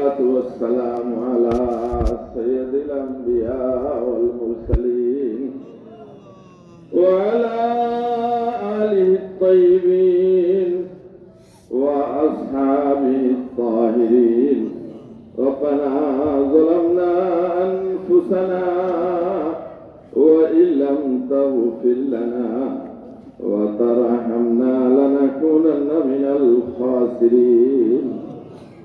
والصلاة والسلام على سيد الأنبياء والمرسلين وعلى آله الطيبين وأصحابه الطاهرين ربنا ظلمنا أنفسنا وإن لم تغفر لنا وترحمنا لنكونن من الخاسرين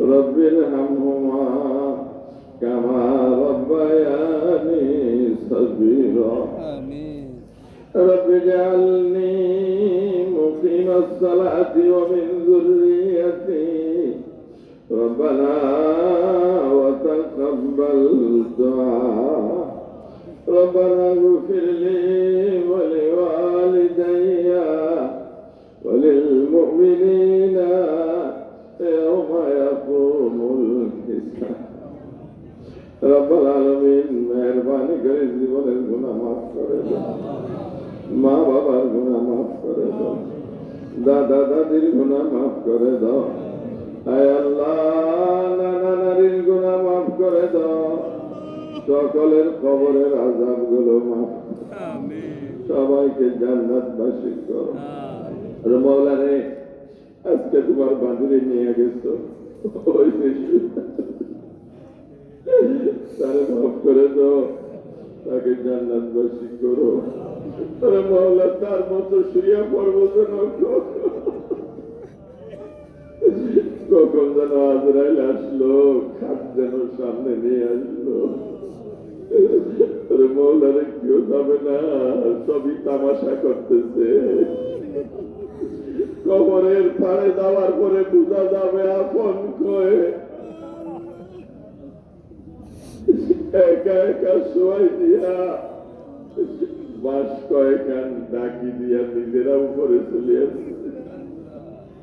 رب ارحمهما كما ربياني صغيرا. رب اجعلني مقيم الصلاة ومن ذريتي. ربنا وتقبل دعاء ربنا اغفر لي ولوالدي وللمؤمنين নারীর গুণা মাফ করে দাও। আয় আল্লাহ নানা নারীর গুণা মাফ করে দাও। সকলের কবরের আজাবগুলো মাফ সবাইকে জান্নাত বাসী করো। আর মৌলানে, আজকে তোমার বাঁধুরে নিয়ে গেছো। ওই তারে মাফ করে দাও। তাকে জান্নাত বাসী করো। তারা মৌলা, তার মতো শুয়ে পড়ব যেন কখন যেন আজরাইল আসলো খাট যেন সামনে নিয়ে আসলো মৌলারে কেউ যাবে না সবই তামাশা করতেছে কবরের পাড়ে যাওয়ার পরে বোঝা যাবে আপন কয়ে একা একা শোয়াই দিয়া বাস কয়েকান ডাকি দিয়া নিজেরা উপরে চলে আসছে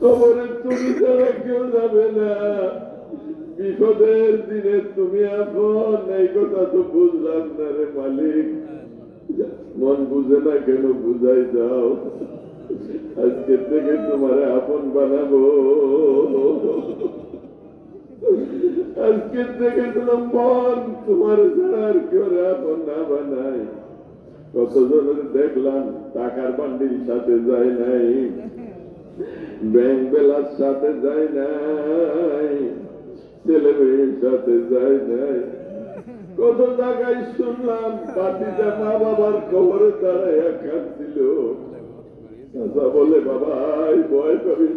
কবরে তুমি ছাড়া কেউ যাবে না, বিপদের দিনে তুমি আপন এই কথা তো বুঝলাম না রে মালিক। মন বুঝে না কেন বুঝাই যাও আজকে থেকে তোমার আপন বানাবো। আজকে থেকে তোমার মন তোমার ছাড়া আর কেউ আপন না বানাই কতজনের দেখলাম টাকার বান্ডির সাথে যায় নাই। ব্যাংক বেলার সাথে যায় নাই ছেলে মেয়ের সাথে যায় নাই। কত জায়গায় শুনলাম পাতিটা মা বাবার খবরে দাঁড়ায় কাঁদছিল চাচা বলে বাবা বয়স আমি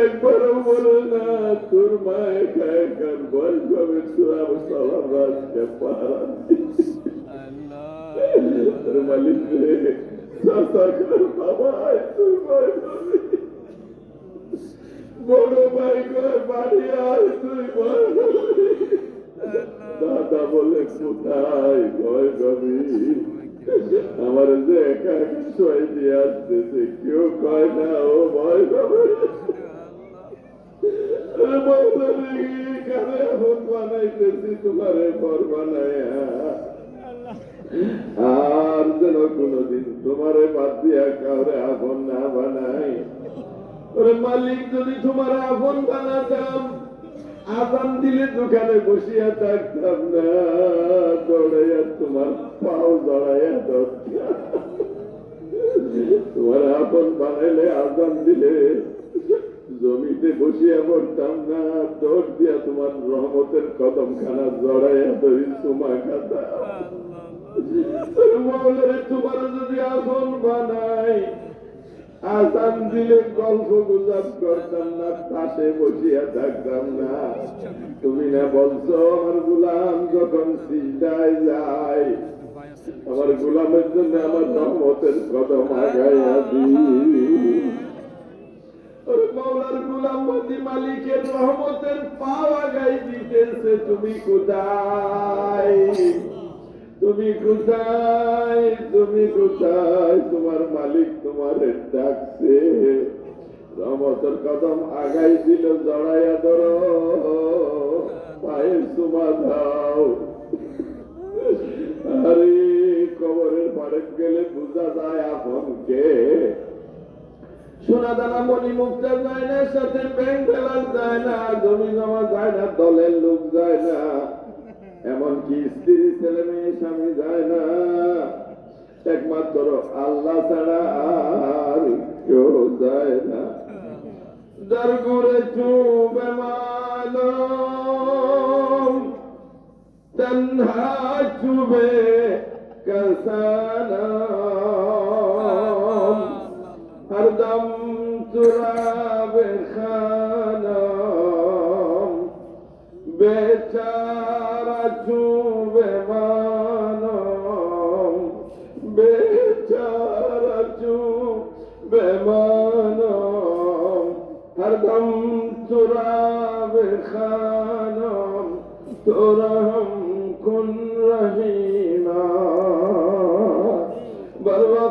একবারও বলে না তোর মা একা একা বয়স হবে তোর পাহারা তোর মালিক বড় ভাই কয় বাড়ি আর তুই দাদা বলে কোথায় ভয় কবি আমার যে একা একা শোয়াই দিয়ে আসতেছে কেউ কয় না ও ভয় কবে বানাইতেছি তোমারে পর বানায়া আর যেন কোনদিন তোমারে বাদ দিয়া কাউরে আপন না বানাই। ওরে মালিক, যদি তোমার আপন বানাতাম, আজান দিলে দোকানে বসিয়া থাকতাম না। দৌড়াইয়া তোমার পাও ধরতাম। তোমার আপন বানাইলে আজান দিলে জমিতে বসিয়া পড়তাম না। দৌড় দিয়া তোমার রহমতের কদম খানা জড়াইয়া ধরি তোমা খাতা আসন দিলে গল্প গুজব করতাম না পাশে বসিয়া থাকতাম না। তুমি না বলছো, আমার গুলাম যখন চিন্তায় যায়, আমার গুলামের জন্য আমার রহমতের কদম গুলামতি মালিকের রহমতের পাওয়া গাই দিতেছে, তুমি কোথায়? তুমি কোথায়? তুমি কোথায়? তোমার মালিক তোমার ডাকছে। রহমতের কদম আগাই দিল জড়াইয়া ধরো। পায়ের সুমা দাও। আরে, কবরের পাড়ে গেলে বোঝা যায় আপন কে সোনা দানা মণি মুক্তা যায় না, সাথে ব্যাংক ব্যালেন্স যায় না, জমি জমা যায় না, দলের লোক যায় না। এমনকি স্ত্রী ছেলে মেয়ে স্বামী যায় না। একমাত্র আল্লাহ ছাড়া আর কেউ যায় না। যার ঘরে চুবে তন্হা চুবে কসানম হরদম চুরাবে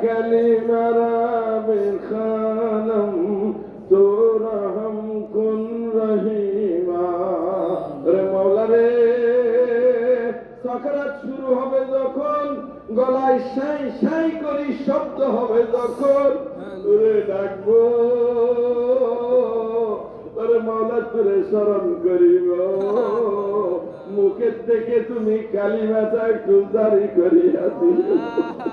تا کلمه را بخانم تو رحم کن رحیما রে মৌলা রে সকারাত শুরু হবে যখন গলায় সাই সাই করি শব্দ হবে যখন তোরে ডাকবো তোরে মাওলা তোরে স্মরণ করিব মুখের থেকে তুমি কালিমাটা একটু জারি করিয়া দিও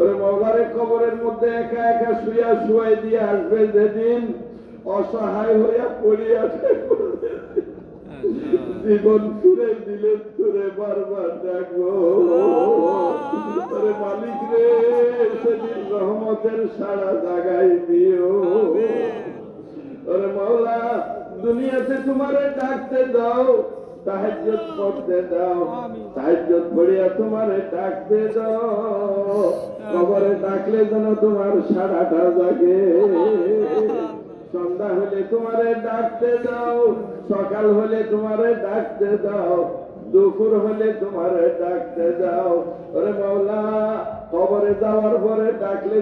ওরে মৌলারে কবরের মধ্যে একা একা শুয়া শুয়াই দিয়ে আসবে যেদিন অসহায় হইয়া পড়িয়া থাকবে জীবন ফিরে দিলে তোরে বারবার তোরে মালিক রে সেদিন রহমতের সারা জাগাই দিও। ওরে মাওলা দুনিয়াতে তোমারে ডাকতে দাও সাহায্যত করতে দাও। সাহায্যত পড়িয়া তোমারে ডাকতে দাও। কবরে ডাকলে যেন তোমার সারাটা জাগে। সন্ধ্যা হলে তোমারে ডাকতে দাও, সকাল হলে তোমারে ডাকতে দাও, দুপুর হলে তোমারে ডাকতে দাও। ওরে মাওলা খবরে যাওয়ার পরে ডাকলে